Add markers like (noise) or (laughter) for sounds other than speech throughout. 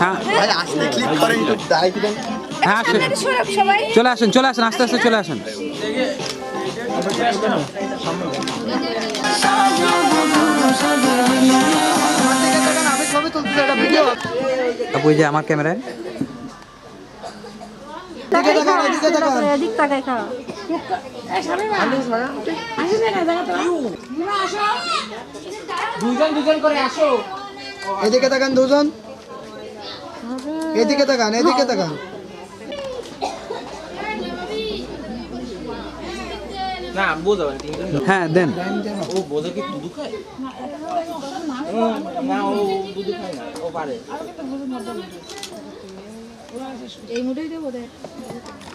হ্যাঁ। হ্যাঁ চলে আসেন চলে আসেন আস্তে আস্তে চলে আসেন। আপু যে আমার ক্যামেরায়। এদিকে তাকান দুজন। এদিকে তাকান এদিকে তাকান। না হ্যাঁ দেন। ও বোঝে কি দুধু খায়? না ও দুধু খায় না ও পারে।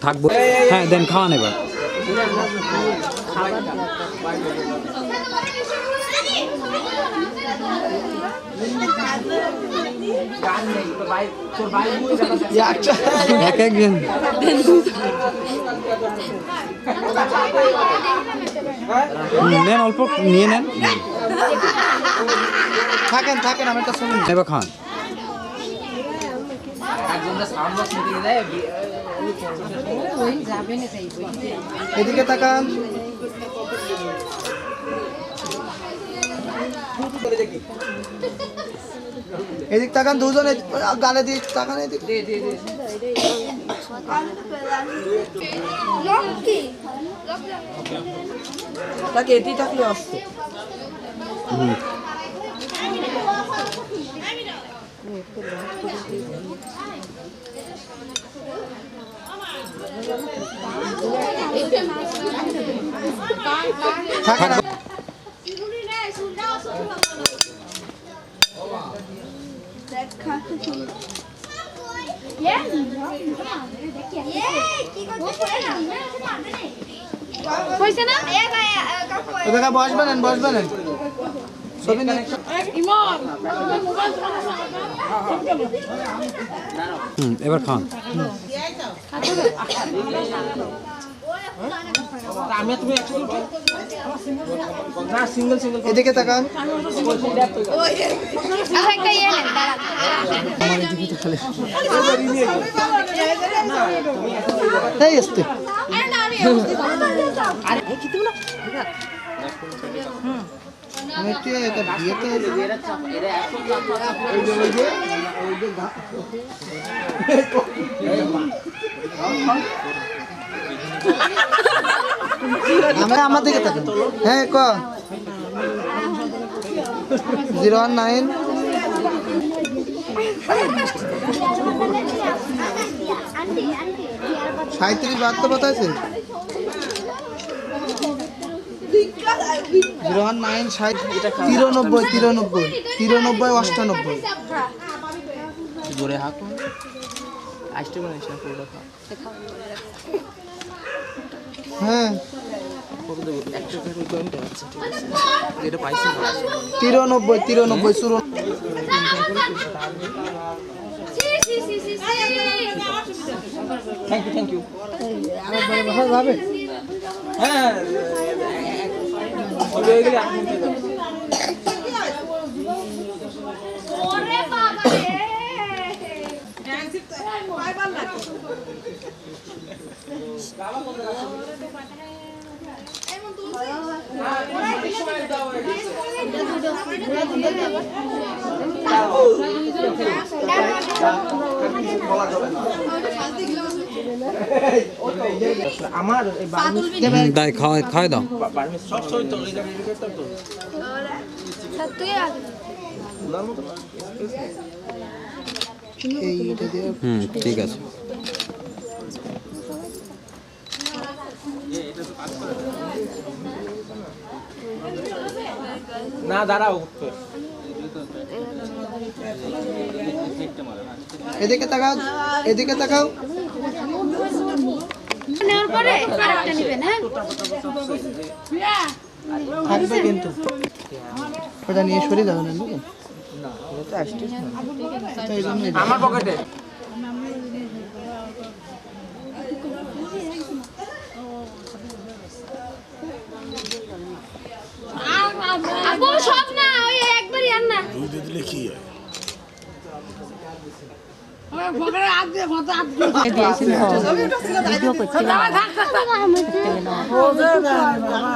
থাকব। হ্যাঁ দেন খাওয়ান এবার। এক একজন নেন অল্প নিয়ে নেন থাকেন থাকেন আমি একটা নিই। খান একজনটা সাউন্ড বক্স নিতে যায় এদিকে তাকান। এদিক তাকান দুজন গালে দিক তাকান এদিক। তাকে এটি থাকলে আসতো হয়েছে না দেখা বসবেন বসবেন ছবি নিয়ে হুম এবার খান আর না এদিকে তাকান আচ্ছা একটা ইয়ে নেন দাঁড়ান এই আসতে আমি এটা ওই যে গা- আমরা দিকে থাকেন হ্যাঁ ক? Zero one nine. সাঁত্রিশ বাহাত্তর কথা আছে জিরো ওয়ান নাইন ষাট তিরানব্বই তিরানব্বই তিরানব্বই অষ্টানব্বই। জোরে হাঁকো আসতে পারিস না খা। হ্যাঁ। তিরানব্বই তিরানব্বই চুরান থ্যাংক ইউ থ্যাংক ইউ যাবে হ্যাঁ। হবে হয়ে আমার হুম, দাই খাওয়াই খাওয়াই দাও। হুম ঠিক আছে। না দাঁড়াও। এদিকে তাকাও এদিকে তাকাও। নেওয়ার পরে আরেকটা নেবেন হ্যাঁ? কিন্তু। ওটা নিয়ে সরে যাবে না আমার পকেটে সব না ওই একবারই না। দুধ দিলে কি হয়?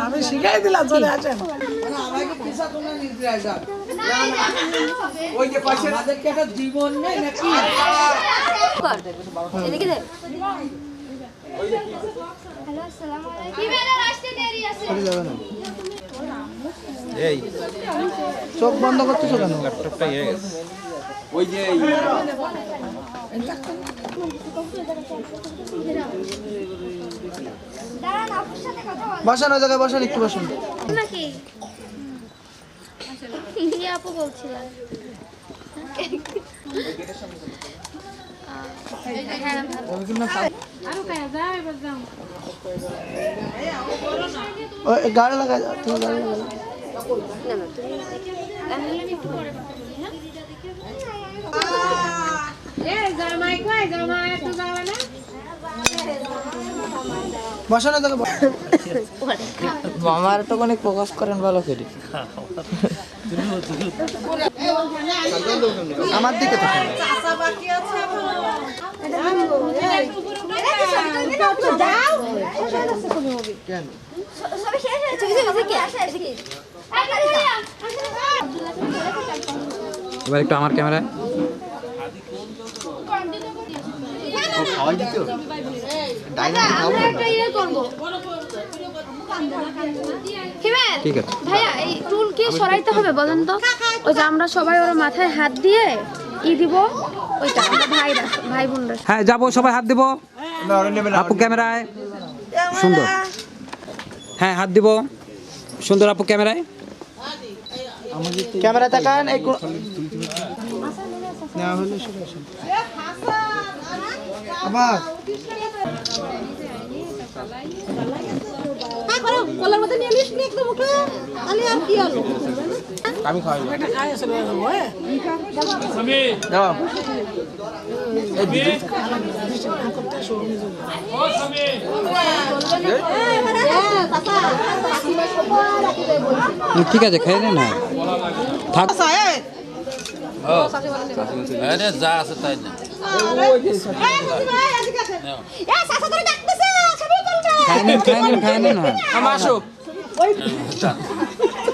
আমি শিখাই দিলাম চলে আসেন ওই যে পাশে একটা জীবন নেই নাকি চলে যাবে না এই চোখ বন্ধ করতেছো কেন ল্যাপটপটা ইয়ে গেছে ওই যে বসান ওই জায়গায় বসান একটু বসান। নাকি? আপু ওই গাড়ি লাগা গাড়ি লাগা বসানো। মামার তো অনেক প্রকাশ করেন ভালো করে। আমার দিকে কেন? এবার একটু আমার ক্যামেরায়। ঠিক আছে। ভাইয়া এই টুল কি সরাইতে হবে বলেন তো। ওই যে আমরা সবাই ওর মাথায় হাত দিয়ে ই দিব ওইটা আমরা ভাইরা ভাই বোনরা। হ্যাঁ যাব সবাই হাত দিব। আপু ক্যামেরায়। সুন্দর। হ্যাঁ হাত দিব। সুন্দর আপু ক্যামেরায়। ক্যামেরা তাকান নেওয়া হলে আবার। আমি খাওয়াই। ঠিক আছে খেয়ে নেন হ্যাঁ থাক। আরে যা আছে তাই না খায় নেন খায় নেন খায় নেন হ্যাঁ আমার আসো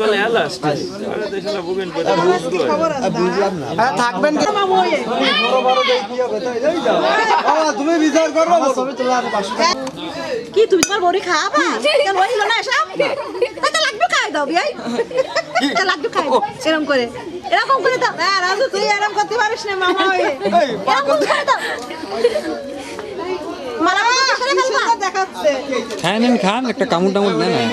কলে এলাস দেশে বুকেন করে হ্যাঁ, থাকবেন কি? বাবা, তুমি বিচার করো। ছবি তোলা পাঁচশো টাকা। কি তুমি তোমার বড়ি খাবা কেন হইল না। এসব তা লাগবে খাই দাও বিয়াই। তা লাগবে খাই এরকম করে। এরকম করে দাও হ্যাঁ রাজু তুই এরকম করতে পারিস না মামা হয়ে। এরকম করে দাও দেখাচ্ছে খায় নেন খান একটা (laughs) কামড় টামড় নেন হ্যাঁ।